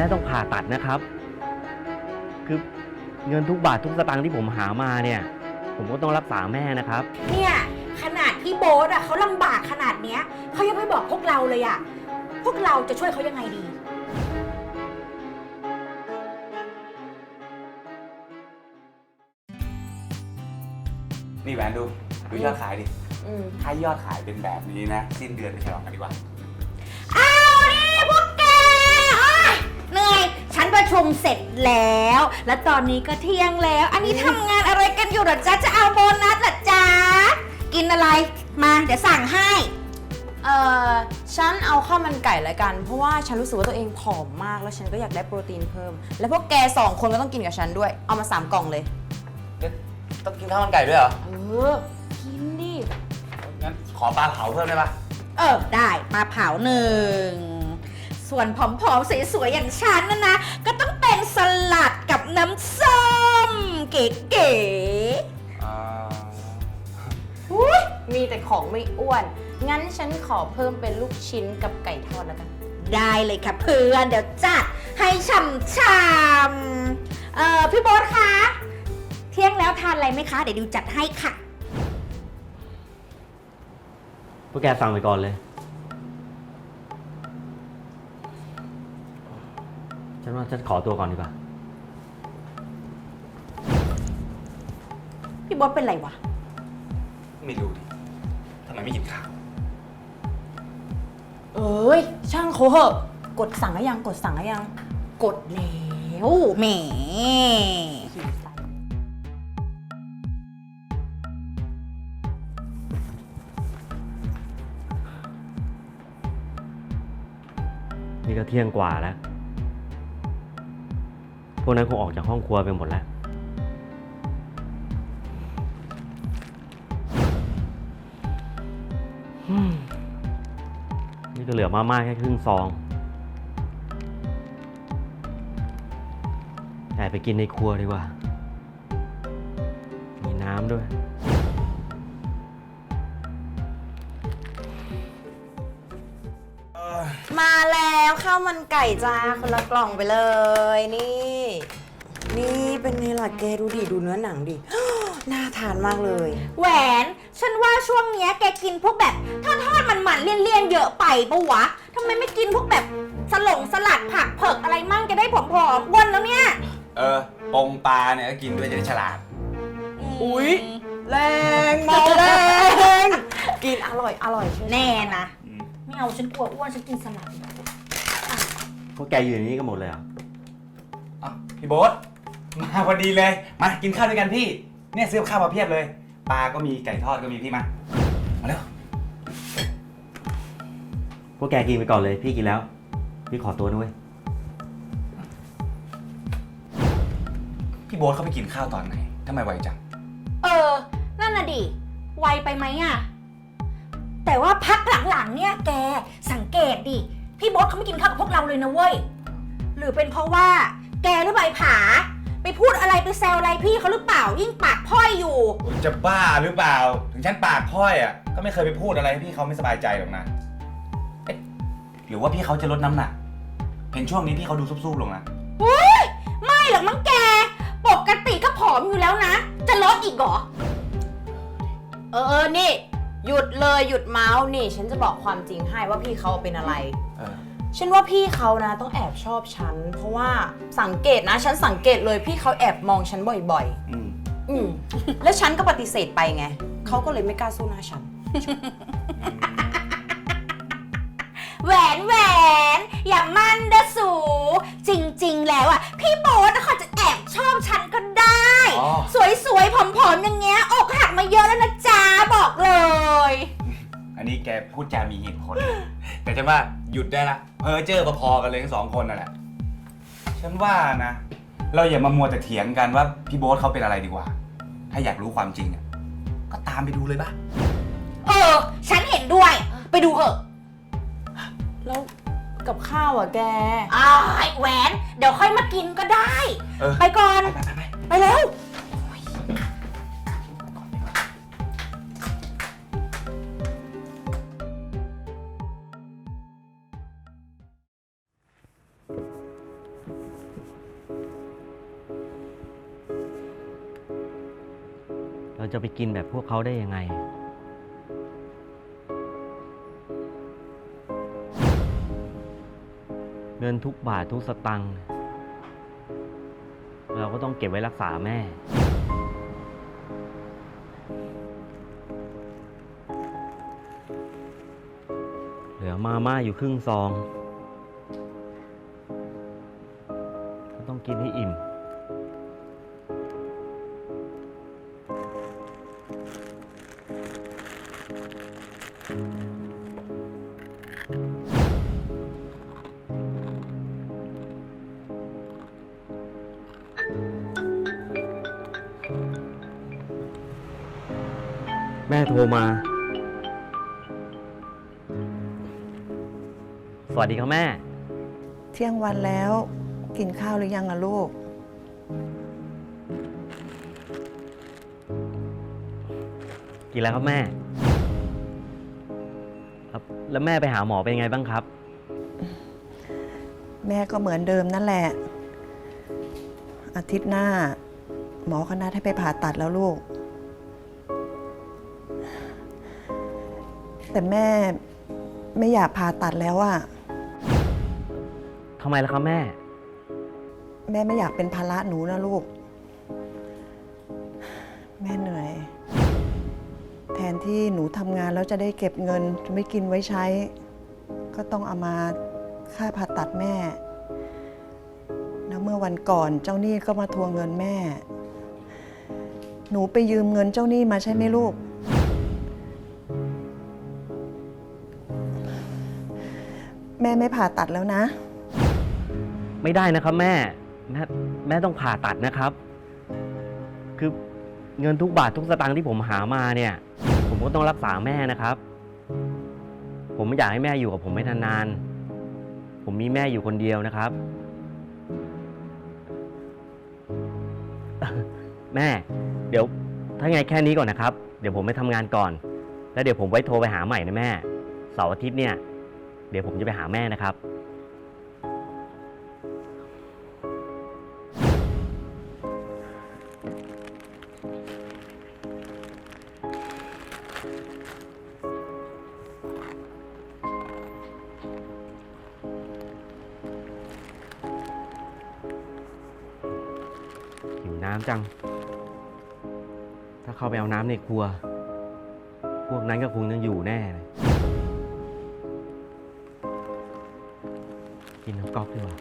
ม่ต้องผ่าตัดนะครับ คือเงินทุกบาททุกสตางค์ที่ผมหามาเนี่ย ผมก็ต้องรักษาแม่นะครับ เนี่ยขนาดพี่โบ๊ทอะเขาลำบากขนาดเนี้ยเขายังไม่บอกพวกเราเลยอะพวกเราจะช่วยเขายังไงดี นี่แหวนดู ดูยอดขายดิถ้ายอดขายเป็นแบบนี้นะ สิ้นเดือนไปฉลองกันดีกว่า ฉันประชุมเสร็จแล้ว และตอนนี้ก็เที่ยงแล้ว อันนี้ทำงานอะไรกันอยู่เหรอจ๊ะ จะเอาโบนัสเหรอจ๊ะ กินอะไร มาเดี๋ยวสั่งให้ เอ่อฉันเอาข้าวมันไก่ละกัน เพราะว่าฉันรู้สึกว่าตัวเองผอมมากแล้วฉันก็อยากได้โปรตีนเพิ่ม แล้วพวกแกสองคนก็ต้องกินกับฉันด้วย เอามาสามกล่องเลย ต้องกินข้าวมันไก่ด้วยเหรอ เออ กินดิ งั้นขอปลาเผาเพิ่มได้ปะเออ ได้ปลาเผาหนึ่ง ส่วนผอมๆสวยๆอย่างฉันนะนะ ก็ต้องเป็นส ลัดกับน้ำส้ม เก๋อ่าอุ๊ยมีแต่ของไม่อ้วน งั้นฉันขอเพิ่มเป็นลูกชิ้นกับไก่ทอดแล้วกันๆได้เลยค่ะเพื่อน เดี๋ยวจัดให้ช่ำๆเอ่อพี่โบ๊ทคะเที่ยงแล้วทานอะไรไหมคะ เดี๋ยวดิวจัดให้ค่ะ พวกแกสั่งไปก่อนเลย ฉันว่าฉันขอตัวก่อนดีกว่า พี่โบ๊ทเป็นไรวะ ไม่รู้ดิทำไมไม่กินข้าว เอ้ย ช่างเขาเหอะกดสั่งหรือยัง กดสั่งหรือยัง กดแล้วแหม นี่ก็เที่ยงกว่าแล้ว พวกนั้นคงออกจากห้องครัวไปหมดแล้ว มาม่าแค่ครึ่งซอง แต่ไปกินในครัวดีกว่า มีน้ำด้วย มาแล้วข้าวมันไก่จ้าคนละกล่องไปเลยนี่ นี่เป็นไงล่ะแกดูดิ ดูเนื้อหนังดิ น่าทานมากเลย แหวน ฉันว่าช่วงเนี้ยแกกินพวกแบบทอดทอดมันมันๆเลี่ยนๆเยอะไปปะวะทำไมไม่กินพวกแบบสลงสลัดผักเผือกอะไรมั่งจะได้ผอมๆอ้วนแล้วเนี่ยเออปงปลาเนี่ยก็กินด้วยจะได้ฉลาด อุ๊ย แรงเมาแรง กินอร่อยอร่อยใช่ไหมแน่นะ อืม ไม่เอาฉันกลัวอ้วนฉันกินสลัดพวกแกอยู่ในนี้กันหมดเลยเหรออะพี่โบ๊ทมาพอดีเลย มากินข้าวด้วยกันพี่ เนี่ยซื้อข้าวมาเพียบเลย ปลาก็มีไก่ทอดก็มีพี่มา มาเร็วพวกแกกินไปก่อนเลยพี่กินแล้ว พี่ขอตัวด้วยพี่โบ๊ทเขาไปกินข้าวตอนไหนทำไมไวจัง เออ นั่นน่ะดิ ไวไปไหมอะแต่ว่าพักหลังๆเนี่ยแกสังเกตดิ พี่โบอสเขาไม่กินข้าวกับพวกเราเลยนะเว้ย หรือเป็นเพราะว่า แกหรือใบผา ไปพูดอะไรไปแซวอะไรพี่เขาหรือเปล่ายิ่งปากพร่อยอยู่จะบ้าหรือเปล่า ถึงฉันปากพ้อยอะ ก็ไม่เคยไปพูดอะไรให้พี่เขาไม่สบายใจหรอกนะเอ๊ะหรือว่าพี่เขาจะลดน้ำหนัก เห็นช่วงนี้พี่เขาดูซุบๆลงนะไม่หรอกมั้งแก ปกติก็ผอมอยู่แล้วนะ จะลดอีกเหรอ เออเออนี่ หยุดเลยหยุดเมาส์นี่ ฉันจะบอกความจริงให้ว่าพี่เขาเป็นอะไร เออ ฉันว่าพี่เขานะต้องแอบชอบฉัน เพราะว่าสังเกตนะ ฉันสังเกตเลยพี่เขาแอบมองฉันบ่อยอืมๆ อืมแล้วฉันก็ปฏิเสธไปไงเขาก็เลยไม่กล้าสู้หน้าฉัน แหวนแหวน อย่ามั่นเด้อสู จริงๆ แล้วอะ พี่โบ๊ทเขาจะแอบชอบฉันก็ได้ อ๋อ สวยๆ ผอมๆ อย่างเงี้ย อกหักมาเยอะแล้วนะจ๊ะ บอกเลย อันนี้แกพูดจามีเหตุผล แต่ฉันว่าหยุดได้ละเพอเจอพอๆกันเลยทั้งสองคนนั่นแหละฉันว่านะ เราอย่ามามัวแต่เถียงกันว่าพี่โบ๊ทเขาเป็นอะไรดีกว่า ถ้าอยากรู้ความจริงอะก็ตามไปดูเลยปะเออ ฉันเห็นด้วย ไปดูเถอะแล้วกับข้าวอะแก อ้ายแหวน เดี๋ยวค่อยมากินก็ได้ เออไปก่อน ไปไปไป ไปแล้ว จะไปกินแบบพวกเขาได้ยังไง เงินทุกบาททุกสตังค์เราก็ต้องเก็บไว้รักษาแม่ เหลือมาม่าอยู่ครึ่งซอง แม่โทรมา สวัสดีครับแม่ เที่ยงวันแล้ว กินข้าวหรือยังอะลูก กินแล้วครับแม่ ครับแล้วแม่ไปหาหมอเป็นไงบ้างครับ แม่ก็เหมือนเดิมนั่นแหละ อาทิตย์หน้า หมอก็นัดให้ไปผ่าตัดแล้วลูก แต่แม่ไม่อยากผ่าตัดแล้วอะทำไมล่ะครับแม่ แม่ไม่อยากเป็นภาระหนูนะลูก แม่เหนื่อย แทนที่หนูทำงานแล้วจะได้เก็บเงินไม่กินไว้ใช้ ก็ต้องเอามาค่าผ่าตัดแม่ แล้วเมื่อวันก่อนเจ้าหนี้ก็มาทวงเงินแม่ หนูไปยืมเงินเจ้าหนี้มาใช่ไหมลูก แม่ไม่ผ่าตัดแล้วนะ ไม่ได้นะครับแม่แม่แม่ต้องผ่าตัดนะครับ คือเงินทุกบาททุกสตางค์ที่ผมหามาเนี่ย ผมก็ต้องรักษาแม่นะครับ ผมไม่อยากให้แม่อยู่กับผมไม่นานๆผมมีแม่อยู่คนเดียวนะครับ แม่ เดี๋ยวถ้าไงแค่นี้ก่อนนะครับ เดี๋ยวผมไปทำงานก่อน แล้วเดี๋ยวผมไว้โทรไปหาใหม่นะแม่เสาร์อาทิตย์เนี่ย เดี๋ยวผมจะไปหาแม่นะครับ หิวน้ำจัง ถ้าเข้าไปเอาน้ำในครัว พวกนั้นก็คงยังอยู่แน่เลย กินน้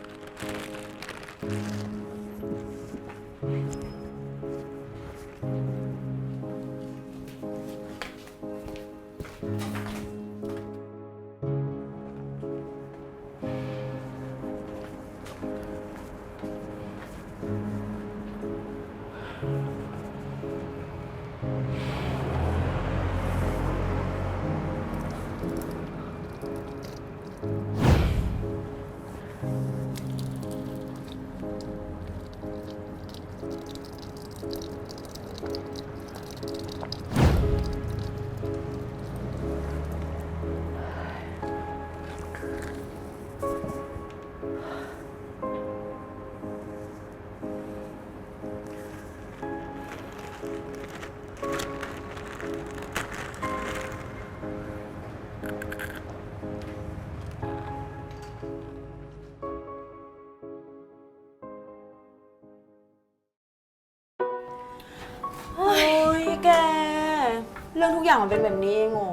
องทุกอย่างมันเป็นแบบนี้เองเหรอ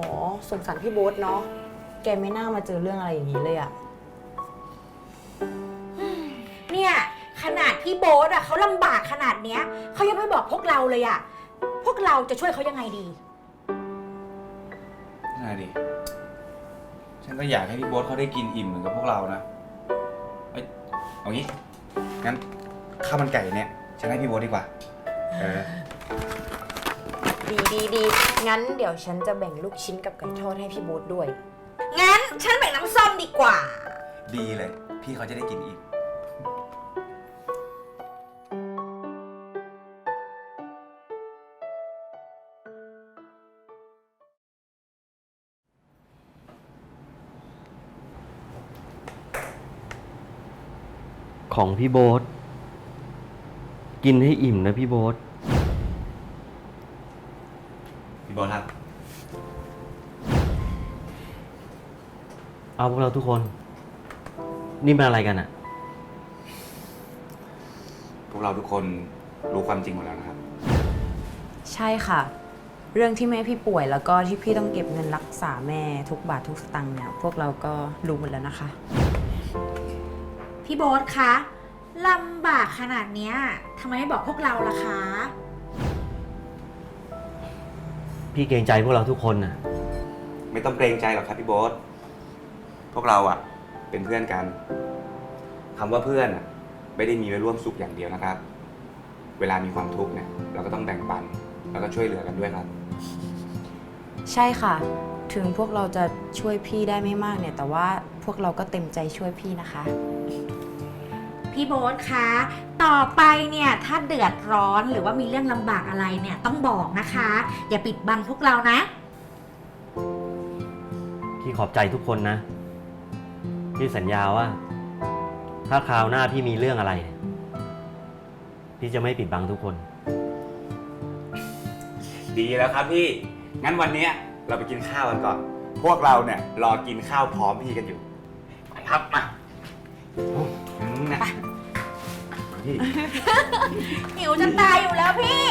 สงสารพี่โบ๊ทเนาะ แกไม่น่ามาเจอเรื่องอะไรอย่างนี้เลยอะเนี่ย ขนาดพี่โบ๊ทอะเขาลำบากขนาดเนี้ยเขายังไม่บอกพวกเราเลยอะพวกเราจะช่วยเขายังไงดี น่าดิ ฉันก็อยากให้พี่โบ๊ทเขาได้กินอิ่มเหมือนกับพวกเรานะ เอ้ยเอางี้ งั้นข้าวมันไก่เนี่ย ฉันให้พี่โบ๊ทดีกว่า เออ ดีดีดีงั้นเดี๋ยวฉันจะแบ่งลูกชิ้นกับไก่ทอดให้พี่โบ๊ทด้วย งั้นฉันแบ่งน้ำส้มดีกว่า ดีเลย พี่เขาจะได้กินอิ่มของพี่โบ๊ทกินให้อิ่มนะพี่โบ๊ท พี่โบ๊ทครับ เอาพวกเราทุกคน นี่เป็นอะไรกันอะพวกเราทุกคนรู้ความจริงหมดแล้วนะครับ ใช่ค่ะ เรื่องที่แม่พี่ป่วยแล้วก็ที่พี่ต้องเก็บเงินรักษาแม่ทุกบาททุกสตังค์เนี่ย พวกเราก็รู้หมดแล้วนะคะ พี่โบ๊ทคะลำบากขนาดเนี้ยทำไมไม่บอกพวกเราล่ะคะ พี่เกรงใจพวกเราทุกคนน่ะไม่ต้องเกรงใจหรอกครับพี่โบ๊ทพวกเราอะเป็นเพื่อนกันคำว่าเพื่อนอะไม่ได้มีไว้ร่วมสุขอย่างเดียวนะครับ เวลามีความทุกข์เนี่ยเราก็ต้องแบ่งปัน แล้วก็ช่วยเหลือกันด้วยครับ ใช่ค่ะ ถึงพวกเราจะช่วยพี่ได้ไม่มากเนี่ย แต่ว่าพวกเราก็เต็มใจช่วยพี่นะคะ พี่โบ๊ทคะต่อไปเนี่ยถ้าเดือดร้อนหรือว่ามีเรื่องลำบากอะไรเนี่ยต้องบอกนะคะ อย่าปิดบังพวกเรานะ พี่ขอบใจทุกคนนะ พี่สัญญาว่า ถ้าคราวหน้าพี่มีเรื่องอะไรเนี่ยพี่จะไม่ปิดบังทุกคน ดีแล้วครับพี่ งั้นวันเนี้ยเราไปกินข้าวกันก่อน พวกเราเนี่ยรอกินข้าวพร้อมพี่กันอยู่ ไปครับมา พี่ หิวจะตายอยู่แล้วพี่